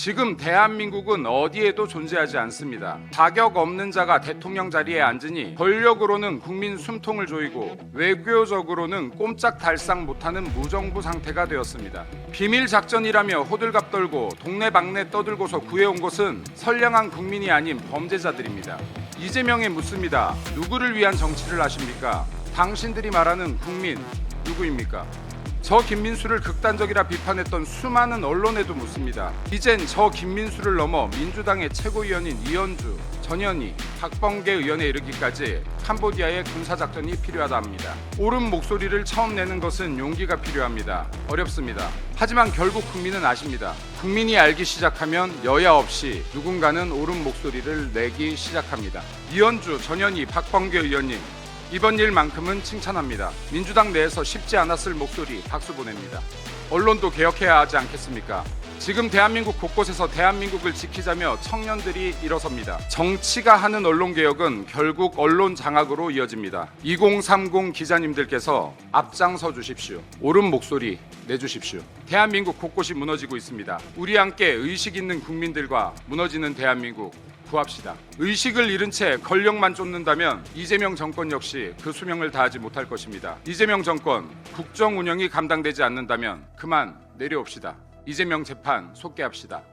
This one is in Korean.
지금 대한민국은 어디에도 존재하지 않습니다. 자격 없는 자가 대통령 자리에 앉으니 권력으로는 국민 숨통을 조이고 외교적으로는 꼼짝 달싹 못하는 무정부 상태가 되었습니다. 비밀 작전이라며 호들갑 떨고 동네방네 떠들고서 구해온 것은 선량한 국민이 아닌 범죄자들입니다. 이재명에 묻습니다. 누구를 위한 정치를 하십니까? 당신들이 말하는 국민 누구입니까? 저 김민수를 극단적이라 비판했던 수많은 언론에도 묻습니다. 이젠 저 김민수를 넘어 민주당의 최고위원인 이현주, 전현희, 박범계 의원에 이르기까지 캄보디아의 군사작전이 필요하다 합니다. 옳은 목소리를 처음 내는 것은 용기가 필요합니다. 어렵습니다. 하지만 결국 국민은 아십니다. 국민이 알기 시작하면 여야 없이 누군가는 옳은 목소리를 내기 시작합니다. 이현주, 전현희, 박범계 의원님 이번 일만큼은 칭찬합니다. 민주당 내에서 쉽지 않았을 목소리 박수 보냅니다. 언론도 개혁해야 하지 않겠습니까? 지금 대한민국 곳곳에서 대한민국을 지키자며 청년들이 일어섭니다. 정치가 하는 언론 개혁은 결국 언론 장악으로 이어집니다. 2030 기자님들께서 앞장서 주십시오. 옳은 목소리 내주십시오. 대한민국 곳곳이 무너지고 있습니다. 우리 함께 의식 있는 국민들과 무너지는 대한민국 구합시다. 의식을 잃은 채 권력만 쫓는다면 이재명 정권 역시 그 수명을 다하지 못할 것입니다. 이재명 정권 국정 운영이 감당되지 않는다면 그만 내려옵시다. 이재명 재판 속개합시다.